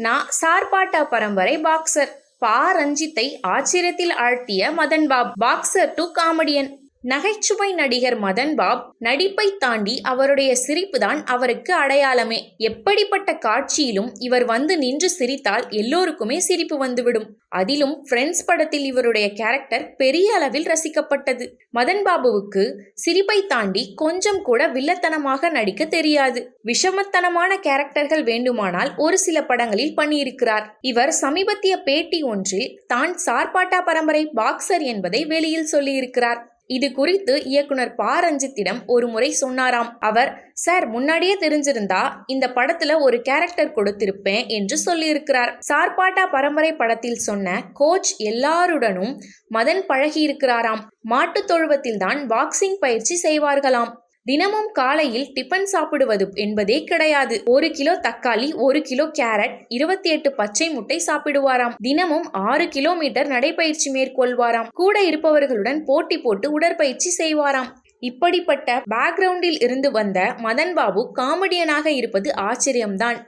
நான் சார்பாட்டா பரம்பரை பாக்ஸர் பா ரஞ்சித்தை ஆச்சரியத்தில் ஆழ்த்திய Madhan Bob boxer to comedian நகைச்சுவை நடிகர் மதன் பாப் நடிப்பை தாண்டி அவருடைய சிரிப்புதான் அவருக்கு அடையாளமே. எப்படிப்பட்ட காட்சியிலும் இவர் வந்து நின்று சிரித்தால் எல்லோருக்குமே சிரிப்பு வந்துவிடும். அதிலும் ஃப்ரெண்ட்ஸ் படத்தில் இவருடைய கேரக்டர் பெரிய அளவில் ரசிக்கப்பட்டது. மதன் பாபுவுக்கு சிரிப்பை தாண்டி கொஞ்சம் கூட வில்லத்தனமாக நடிக்க தெரியாது. விஷமத்தனமான கேரக்டர்கள் வேண்டுமானால் ஒரு சில படங்களில் பண்ணியிருக்கிறார். இவர் சமீபத்திய பேட்டி ஒன்றில் தான் சார்பாட்டா பரம்பரை பாக்ஸர் என்பதை வெளியில் சொல்லியிருக்கிறார். இது குறித்து இயக்குனர் பா ரஞ்சித்திடம் ஒரு முறை சொன்னாராம். அவர் சார் முன்னாடியே தெரிஞ்சிருந்தா இந்த படத்துல ஒரு கேரக்டர் கொடுத்திருப்பேன் என்று சொல்லியிருக்கிறார். சார்பாட்டா பரம்பரை படத்தில் சொன்ன கோச் எல்லாருடனும் மதன் பழகியிருக்கிறாராம். மாட்டுத் தொழுவத்தில் தான் பாக்ஸிங் பயிற்சி செய்வார்களாம். தினமும் காலையில் டிபன் சாப்பிடுவது என்பதே கிடையாது. ஒரு கிலோ தக்காளி ஒரு கிலோ கேரட் இருபத்தி எட்டு பச்சை முட்டை சாப்பிடுவாராம். தினமும் ஆறு கிலோமீட்டர் நடைபயிற்சி மேற்கொள்வாராம். கூட இருப்பவர்களுடன் போட்டி போட்டு உடற்பயிற்சி செய்வாராம். இப்படிப்பட்ட பேக்ரவுண்டில் இருந்து வந்த மதன் பாபு காமெடியனாக இருப்பது ஆச்சரியம்தான்.